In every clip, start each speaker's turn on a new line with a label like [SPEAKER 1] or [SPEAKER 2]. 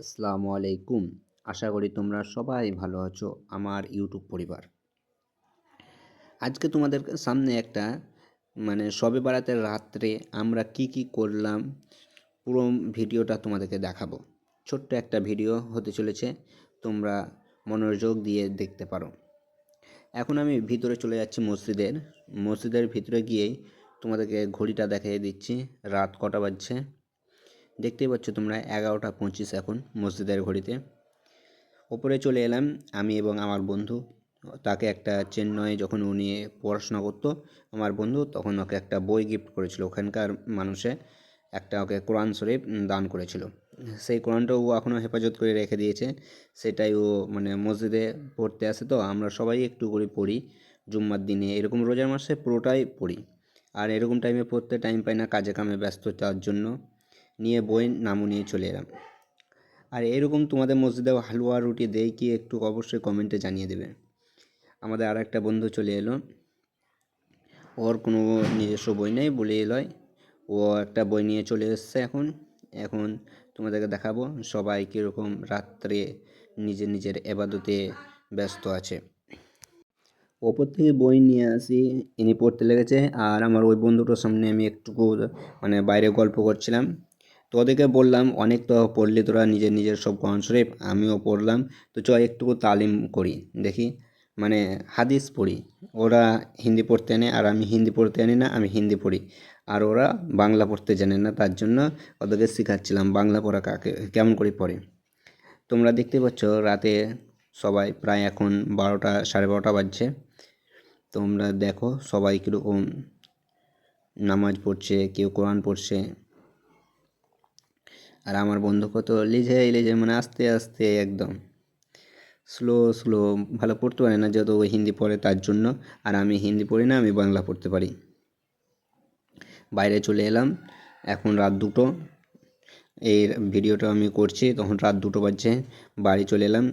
[SPEAKER 1] আসসালামু আলাইকুম। আশা করি তোমরা সবাই ভালো আছো, আমার ইউটিউব পরিবার। আজকে তোমাদের সামনে একটা মানে সবে বেড়াতে রাত্রে আমরা কি কি করলাম, পুরো ভিডিওটা তোমাদেরকে দেখাবো। ছোট্ট একটা ভিডিও হতে চলেছে, তোমরা মনোযোগ দিয়ে দেখতে পারো। এখন আমি ভিতরে চলে যাচ্ছি মসজিদের। মসজিদের ভিতরে গিয়েই তোমাদেরকে ঘড়িটা দেখিয়ে দিচ্ছি, রাত কটা বাজছে। দেখতেই পাচ্ছ তোমরা এগারোটা পঁচিশ এখন মসজিদের ঘড়িতে। ওপরে চলে এলাম আমি এবং আমার বন্ধু। তাকে একটা চেন্নাই যখন উনি পড়াশোনা করতো, আমার বন্ধু, তখন ওকে একটা বই গিফট করেছিল। ওখানকার মানুষে একটা ওকে কোরআন শরীফ দান করেছিল। সেই কোরআনটা ও এখনও হেফাজত করে রেখে দিয়েছে। সেটাই ও মানে মসজিদে পড়তে আসে তো আমরা সবাই একটু করে পড়ি। জুম্মার দিনে এরকম রোজার মাসে পুরোটাই পড়ি। আর এরকম টাইমে পড়তে টাইম পাই না, কাজে কামে ব্যস্ততার জন্য। নিয়ে বই নামও নিয়ে চলে এলাম। আর এরকম তোমাদের মসজিদে হালুয়া রুটি দেয় কি একটু অবশ্যই কমেন্টে জানিয়ে দেবে। আমাদের আর একটা বন্ধু চলে এলো। ওর কোনো নিজস্ব বই নেই বলে এলয় ও একটা বই নিয়ে চলে এসছে এখন। এখন তোমাদেরকে দেখাবো সবাই কীরকম রাত্রে নিজের নিজের এবাদতে ব্যস্ত আছে। ওপর থেকে বই নিয়ে আসি, ইনি পড়তে লেগেছে। আর আমার ওই বন্ধুটার সামনে আমি একটুকু মানে বাইরে গল্প করছিলাম। তো ওদেরকে বললাম, অনেক তো পড়লি তোরা নিজের নিজের সব কোরআন শরীফ আমিও পড়লাম। তো চ একটুকু তালিম করি, দেখি। মানে হাদিস পড়ি, ওরা হিন্দি পড়তে আনে আর আমি হিন্দি পড়তে আনি না, আমি হিন্দি পড়ি। আর ওরা বাংলা পড়তে জানে না, তার জন্য ওদেরকে শেখাচ্ছিলাম বাংলা পড়া কাকে, কেমন করে পড়ে। তোমরা দেখতে পাচ্ছ রাতে সবাই প্রায় এখন বারোটা, সাড়ে বারোটা বাজছে। তোমরা দেখো সবাই কীরকম নামাজ পড়ছে, কেউ কোরআন পড়ছে। আর আমার বন্ধু কত লিঝে লিঝে মানে আস্তে আস্তে একদম স্লো স্লো ভালো পড়তে পারে না যেহেতু হিন্দি পড়ে তার জন্য। আর আমি হিন্দি পড়ি না, আমি বাংলা পড়তে পারি। বাইরে চলে এলাম, এখন রাত দুটো। এই ভিডিওটা আমি করছি, তখন রাত দুটো বাজছে, বাড়ি চলে এলাম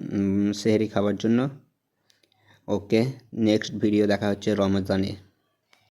[SPEAKER 1] সেহেরি খাবার জন্য। ওকে নেক্সট ভিডিও দেখা হচ্ছে রমজানে।